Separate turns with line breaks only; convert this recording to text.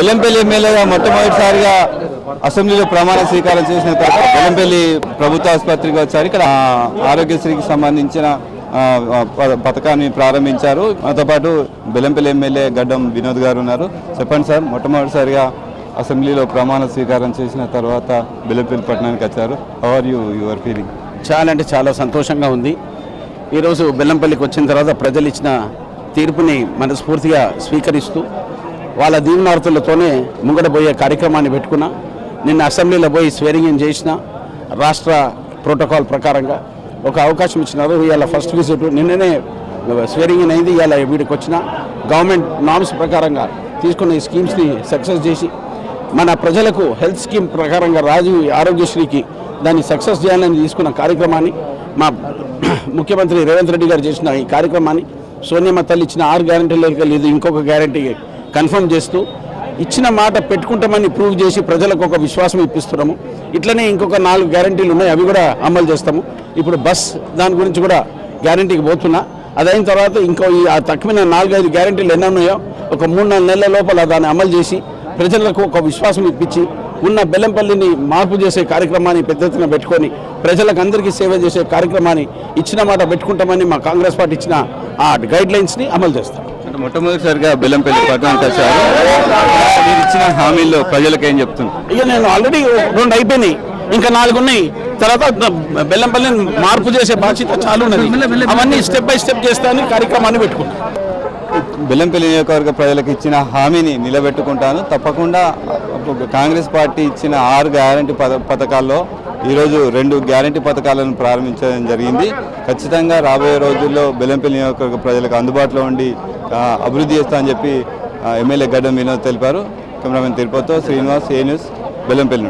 బెల్లంపల్లి ఎమ్మెల్యేగా మొట్టమొదటిసారిగా అసెంబ్లీలో ప్రమాణ స్వీకారం చేసిన తర్వాత బెల్లంపల్లి ప్రభుత్వ ఆసుపత్రికి వచ్చారు. ఇక్కడ ఆరోగ్యశ్రీకి సంబంధించిన ప- పథకాన్ని ప్రారంభించారు. మనతో పాటు బెల్లంపల్లి ఎమ్మెల్యే గడ్డం వినోద్ గారు ఉన్నారు. చెప్పండి సార్ మొట్టమొదటిసారిగా అసెంబ్లీలో ప్రమాణ స్వీకారం చేసిన తర్వాత బెల్లంపల్లి పట్టణానికి వచ్చారు. ఆర్ యూ యువర్ ఫీలింగ్
చాలా అంటే చాలా సంతోషంగా ఉంది. ఈరోజు బెల్లంపల్లికి వచ్చిన తర్వాత ప్రజలు ఇచ్చిన తీర్పుని మనస్ఫూర్తిగా స్వీకరిస్తూ వాళ్ళ దీవెనార్థులతోనే ముంగడబోయే కార్యక్రమాన్ని పెట్టుకున్నా. నిన్న అసెంబ్లీలో పోయి స్వేరింగ్ చేసిన రాష్ట్ర ప్రోటోకాల్ ప్రకారంగా ఒక అవకాశం ఇచ్చినారు. ఇవాళ ఫస్ట్ విజిట్. నిన్ననే స్వేరింగ్ అయింది. ఇవాళ వీడికి వచ్చిన గవర్నమెంట్ నామ్స్ ప్రకారంగా తీసుకున్న ఈ స్కీమ్స్ని సక్సెస్ చేసి మన ప్రజలకు హెల్త్ స్కీమ్ ప్రకారంగా రాజు ఆరోగ్యశ్రీకి దాన్ని సక్సెస్ చేయాలని తీసుకున్న కార్యక్రమాన్ని మా ముఖ్యమంత్రి రేవంత్ రెడ్డి గారు చేసిన ఈ కార్యక్రమాన్ని సోనియమ్మ తల్లి ఇచ్చిన ఆరు లేక లేదు ఇంకొక గ్యారంటీ కన్ఫర్మ్ చేస్తూ ఇచ్చిన మాట పెట్టుకుంటామని ప్రూవ్ చేసి ప్రజలకు ఒక విశ్వాసం ఇప్పిస్తున్నాము. ఇట్లనే ఇంకొక నాలుగు గ్యారంటీలు ఉన్నాయి అవి కూడా అమలు చేస్తాము. ఇప్పుడు బస్ దాని గురించి కూడా గ్యారంటీకి పోతున్నా. అదైన తర్వాత ఇంకో ఈ ఆ తక్కువ నాలుగైదు గ్యారంటీలు ఎన్ని ఉన్నాయో ఒక మూడు నాలుగు నెలల లోపల దాన్ని అమలు చేసి ప్రజలకు ఒక విశ్వాసం ఇప్పించి ఉన్న బెల్లంపల్లిని మార్పు చేసే కార్యక్రమాన్ని పెద్ద ఎత్తున పెట్టుకొని ప్రజలకు అందరికీ సేవ చేసే కార్యక్రమాన్ని ఇచ్చిన మాట పెట్టుకుంటామని మా కాంగ్రెస్ పార్టీ ఇచ్చిన ఆ గైడ్ లైన్స్ని అమలు చేస్తాం.
అంటే మొట్టమొదటిసారిగా బెల్లంపల్లి పట్టణానికి వచ్చారు మీరు ఇచ్చిన హామీల్లో ప్రజలకు ఏం చెప్తున్నారు?
ఇక నేను ఆల్రెడీ రెండు అయిపోయినాయి. ఇంకా నాలుగు ఉన్నాయి. తర్వాత బెల్లంపల్లిని మార్పు చేసే బాధ్యత చాలు ఉన్నది. అవన్నీ స్టెప్ బై స్టెప్ చేస్తానని కార్యక్రమాన్ని పెట్టుకుంటాం.
బెల్లంపల్లి నియోజకవర్గ ప్రజలకు ఇచ్చిన హామీని నిలబెట్టుకుంటాను. తప్పకుండా కాంగ్రెస్ పార్టీ ఇచ్చిన ఆరు గ్యారంటీ పథ పథకాల్లో ఈరోజు రెండు గ్యారంటీ పథకాలను ప్రారంభించడం జరిగింది. ఖచ్చితంగా రాబోయే రోజుల్లో బెల్లంపల్లి నియోజకవర్గ ప్రజలకు అందుబాటులో ఉండి అభివృద్ధి చేస్తా అని చెప్పి ఎమ్మెల్యే గడ్డం వినోద్ తెలిపారు. కెమెరామెన్ తిరుపతితో శ్రీనివాస్ ఏ న్యూస్ బెల్లంపల్లి నుండి.